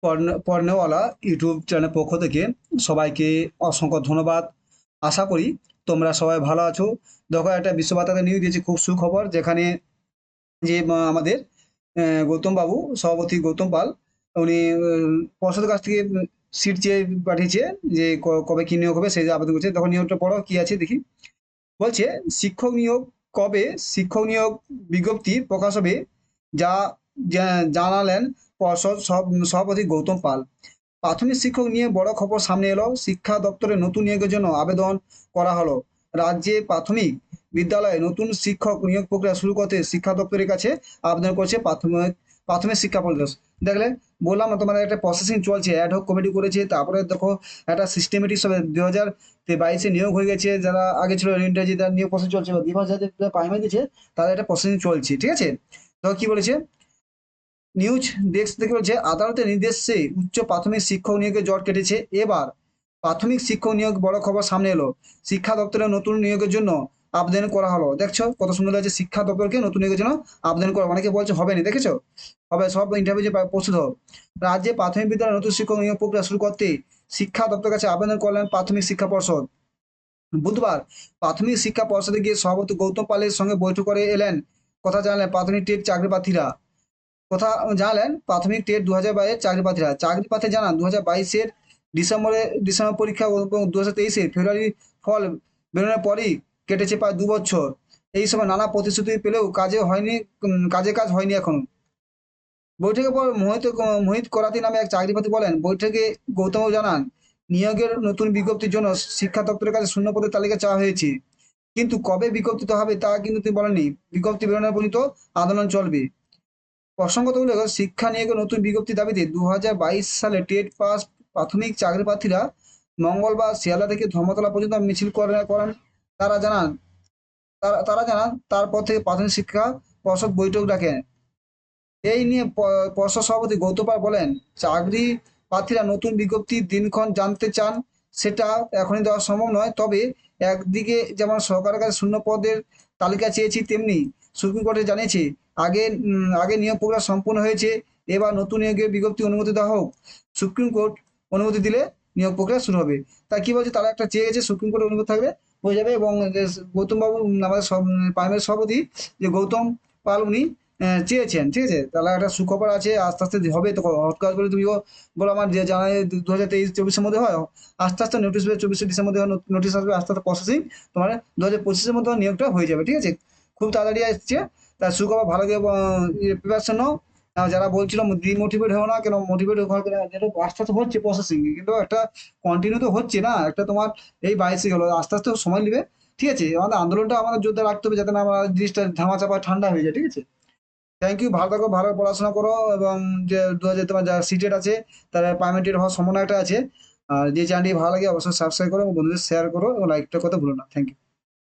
পর্নে- পর্নেওয়ালা YouTube channel পক্ষ থেকে সবাইকে অসংখ্য ধন্যবাদ। আশা করি তোমরা সবাই ভালো আছো। দেখো, একটা বিশ্ববার্তাতে নিউজ দিয়েছি খুব সুখবর, যেখানে যে আমাদের গৌতম বাবু, সভাপতি গৌতম পাল, উনি পর্ষদ কাছ থেকে সিট চেয়ে পাঠিয়েছে যে কবে কি নিয়োগ হবে সেই যে আবেদন করছে। তখন নিয়োগটা পড়ো, কি আছে দেখি। বলছে, শিক্ষক নিয়োগ কবে, শিক্ষক নিয়োগ বিজ্ঞপ্তি প্রকাশ হবে যা, জানালেন পর্ষদ সভ- সভাপতি গৌতম পাল। প্রাথমিক শিক্ষক নিয়ে বড় খবর সামনে এলো। শিক্ষা দপ্তরে নতুন নিয়োগের জন্য আবেদন করা হলো। রাজ্যে প্রাথমিক বিদ্যালয়ে নতুন শিক্ষক নিয়োগ প্রক্রিয়া শুরু করতে শিক্ষা দপ্তরের কাছে আবেদন করছে প্রাথমিক প্রাথমিক শিক্ষা পরিদর্শ দেখলে, বললাম না একটা প্রসেসিং চলছে অ্যাড হোক কমিটি করেছে। তারপরে দেখো, একটা সিস্টেমেটিক সব দু হাজার বাইশে নিয়োগ হয়ে গেছে। যারা আগে ছিল ইন্টারজি তার নিয়োগ প্রসেস চলছে বা দিবস যাদের প্রাইমারি দিয়েছে, তাদের একটা প্রসেসিং চলছে, ঠিক আছে? দেখো কি বলেছে? নিউজ ডেস্ক থেকে বলছে আদালতের নির্দেশে উচ্চ প্রাথমিক শিক্ষক নিয়োগে জট কেটেছে। এবার প্রাথমিক শিক্ষক নিয়োগ বড় খবর সামনে এলো। শিক্ষা দপ্তরের নতুন নিয়োগের জন্য আবেদন করা হলো। দেখছ, কত সুন্দর লাগছে শিক্ষা দপ্তরকে নতুন নিয়োগের জন্য আবেদন করা। অনেকে বলছে হবে না দেখেছ? হবে সব ইন্টারভিউ যে প্রস্তুত হোক। রাজ্যে প্রাথমিক বিদ্যালয়ে নতুন শিক্ষক নিয়োগ প্রক্রিয়া শুরু করতে শিক্ষা দপ্তরের কাছে আবেদন করলেন প্রাথমিক শিক্ষা পর্ষদ। বুধবার প্রাথমিক শিক্ষা পর্ষদে গিয়ে সভাপতি গৌতম পালের সঙ্গে বৈঠক করে এলেন। কথা জানালেন প্রাথমিক টেট চাকরি প্রার্থীরা কথা জানালেন প্রাথমিক টেট দু হাজার বাইশের চাকরি প্রার্থীরা চাকরি প্রার্থী জানান দু হাজার বাইশের ডিসেম্বরে, ডিসেম্বর পরীক্ষা এবং দু হাজার তেইশে ফেব্রুয়ারি ফল বেরোনোর পরই কেটেছে প্রায় দু বছর। এই সময় নানা প্রতিশ্রুতি পেলেও কাজে হয়নি কাজে কাজ হয়নি এখনও। বৈঠকের পর মোহিত মোহিত করাতি নামে এক চাকরি প্রার্থী বলেন, বৈঠকে গৌতম জানান, নিয়োগের নতুন বিজ্ঞপ্তির জন্য শিক্ষা দপ্তরের কাছে শূন্য পদের তালিকা চাওয়া হয়েছে। কিন্তু কবে বিজ্ঞপ্তিত হবে তা কিন্তু তিনি বলেননি। বিজ্ঞপ্তি বেরোনোর পর্যন্ত আন্দোলন চলবে। প্রসঙ্গত উল্লেখ শিক্ষা নিয়োগের নতুন বিজ্ঞপ্তি দাবিতে দু হাজার বাইশ সালে টেট পাস প্রাথমিক চাকরি প্রার্থীরা মঙ্গলবার শিয়ালদা থেকে ধর্মতলা পর্যন্ত মিছিল করে- করেন। তারা জানান তারা জানান, তারপর থেকে প্রাথমিক শিক্ষা পর্ষদ বৈঠক ডাকেন। এই নিয়ে পর্ষদ সভাপতি গৌতপাল বলেন, চাকরি প্রার্থীরা নতুন বিজ্ঞপ্তির দিনক্ষণ জানতে চান, সেটা এখনই দেওয়া সম্ভব নয়। তবে একদিকে যেমন সরকারের কাছে শূন্য পদের তালিকা চেয়েছি, তেমনি সুপ্রিম কোর্টে জানিয়েছে আগে আগে নিয়োগ প্রক্রিয়া সম্পূর্ণ হয়েছে এবার নতুন নিয়োগের বিজ্ঞপ্তি অনুমতি দেওয়া হোক। সুপ্রিম কোর্ট অনুমতি দিলে নিয়োগ প্রক্রিয়া শুরু হবে। তা কি বলছে? তারা একটা চেয়ে গেছে সুপ্রিম কোর্টের অনুমতি থাকবে হয়ে যাবে এবং যে গৌতম বাবু উম, আমাদের প্রাইমারি সভাপতি যে গৌতম পাল উনি চেয়েছেন ঠিক আছে? তাহলে একটা সুখবর আছে আস্তে আস্তে হবে তো হটকার করে তুমিও বলো আমার যে জানা দু হাজার তেইশ চব্বিশের মধ্যে হয় আস্তে আস্তে নোটিশ পেয়ে চব্বিশে ডিসেম্বর মধ্যে নোটিশ আসবে আস্তে আস্তে প্রসেসিং তোমার দু হাজার পঁচিশের মধ্যে নিয়োগটা হয়ে যাবে ঠিক আছে? খুব তাড়াতাড়ি আসছে। তার সুখবর ভালো প্রিপারেশন নাও যারা বলছিল ডিমোটিভেট হও না কেন মোটিভেট হওয়ার যেটা আস্তে আস্তে হচ্ছে প্রসেসিং কিন্তু একটা কন্টিনিউ তো হচ্ছে না, একটা তোমার এই বাইশে গেলো। আস্তে আস্তে সময় নেবে। ঠিক আছে, আমাদের আন্দোলনটা আমাদের যোদ্ধা রাখতে হবে যাতে না আমার জিনিসটা ধামা চাপা ঠান্ডা হয়ে যায়। ঠিক আছে? থ্যাংক ইউ ভালো থাকো, ভালো পড়াশোনা করো এবং যে দু হাজার তোমার যা সিটেড আছে, তার পারমিটেড হওয়ার সম্ভাবনা একটা আছে। আর যে চ্যানেলটি ভালো লাগে, অবশ্যই সাবস্ক্রাইব করো এবং বন্ধুদের শেয়ার করো এবং লাইকটা কথা ভুলো না। Thank you